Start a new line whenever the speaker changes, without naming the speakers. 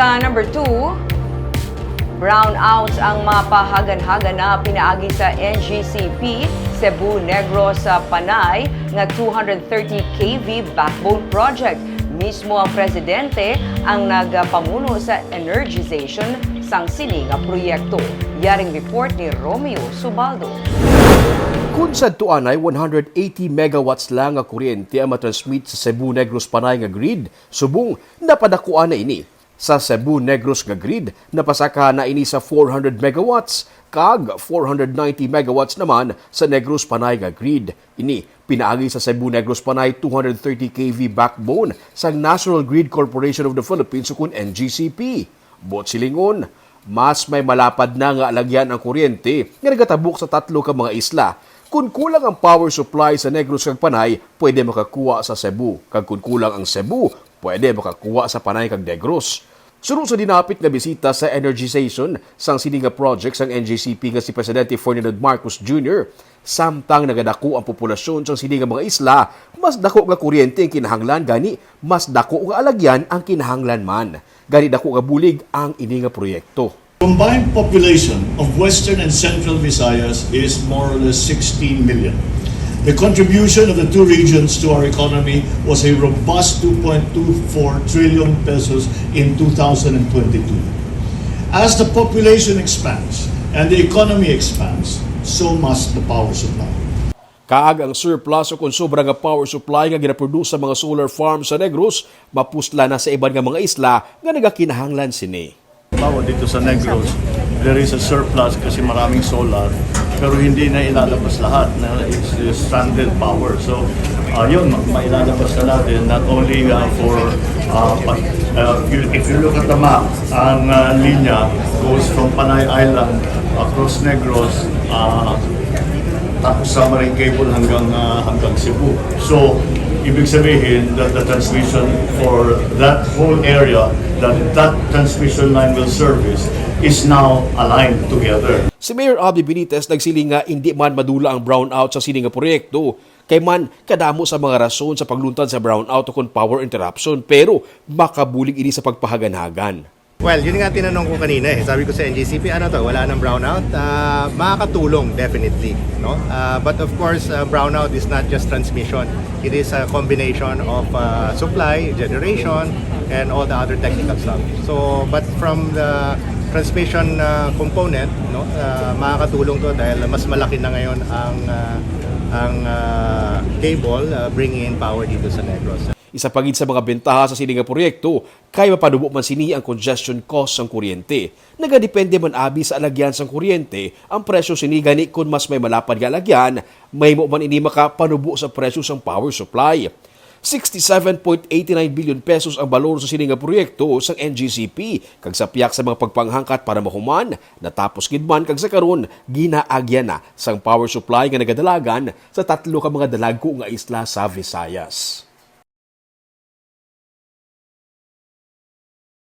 Sa number 2, brownouts ang mapahagan-hagan na pinaagi sa NGCP Cebu Negros sa Panay nga 230 kV backbone project. Mismo ang presidente ang nagpamuno sa energization sang sini nga proyekto. Yaring report ni Romeo Subaldo.
Kung sa tuan ay 180 megawatts lang nga kuryente ang matransmit sa Cebu Negros Panay nga grid, subong napadakuan na ini. Sa Cebu Negros nga grid, napasaka na ini sa 400 megawatts, kag 490 megawatts naman sa Negros Panay nga grid. Ini pinaagi sa Cebu Negros Panay 230 kV backbone sa National Grid Corporation of the Philippines sukun NGCP. Bot silingon, mas may malapad na nga alagyan ang kuryente nga nagatabok sa tatlo ka mga isla. Kung kulang ang power supply sa Negros kag Panay, pwede makakuha sa Cebu. Kag kung kulang ang Cebu, pwede makakuha sa Panay kag Negros. Sunod sa dinapit nga bisita sa energization sang sininga project sang NJCP nga si Presidente Ferdinand Marcos Jr. Samtang nagadako ang populasyon sang sininga mga isla, mas dako nga kuryente ang kinahanglan gani, mas dako nga alagyan ang kinahanglan man. Gani dako nga bulig ang ini nga proyekto.
Combined population of Western and Central Visayas is more or less 16 million. The contribution of the two regions to our economy was a robust 2.24 trillion pesos in 2022. As the population expands and the economy expands, so must the power supply.
Kaag ang surplus o kung sobra nga power supply nga ginaproduce sa mga solar farms sa Negros, mapusla na sa iban nga mga isla nga nagakinahanglan sini.
Bawa dito sa Negros, there is a surplus kasi maraming solar pero hindi na ilalabas lahat na is, is stranded power. So, uh, yun, ma- mailalabas na natin not only uh, for uh, pag, uh, if you look at the map, ang uh, linya goes from Panay Island across Negros uh, tapos submarine cable hanggang uh, hanggang Cebu. So, ibig sabihin that the transmission for that whole area that that transmission line will service is now aligned together.
Si Mayor Abdi Benitez nagsiling nga hindi man madula ang brownout sa sining nga proyekto kay man kadamo sa mga rason sa pagluntad sa brownout o power interruption pero makabulig ini sa pagpahaganhagan.
Well, yun nga tinanong ko kanina eh. Sabi ko sa NGCP, ano to, wala nang brownout? Ah, makakatulong, definitely. No? Ah, but of course, ah, brownout is not just transmission. It is a combination of ah, supply, generation, and all the other technical stuff. So, but from the transmission ah, component, no, ah, makakatulong to dahil mas malaki na ngayon ang ah, ang ah, cable ah, bringing in power dito sa Negros.
Isa pagid sa mga bentaha sa nga proyekto kay mapadubo man sini ang congestion cost ng kuryente. Nagadepende man abi sa alagyan sang kuryente ang presyo sini gani kun mas may malapad nga alagyan, may mo man ini makapanubo sa presyo sang power supply. 67.89 billion pesos ang balor sa sining nga proyekto sang NGCP kag sa piyak sa mga pagpanghangkat para mahuman natapos gid man kag sa karon ginaagyan na sang power supply nga nagadalagan sa tatlo ka mga dalagko nga isla sa Visayas.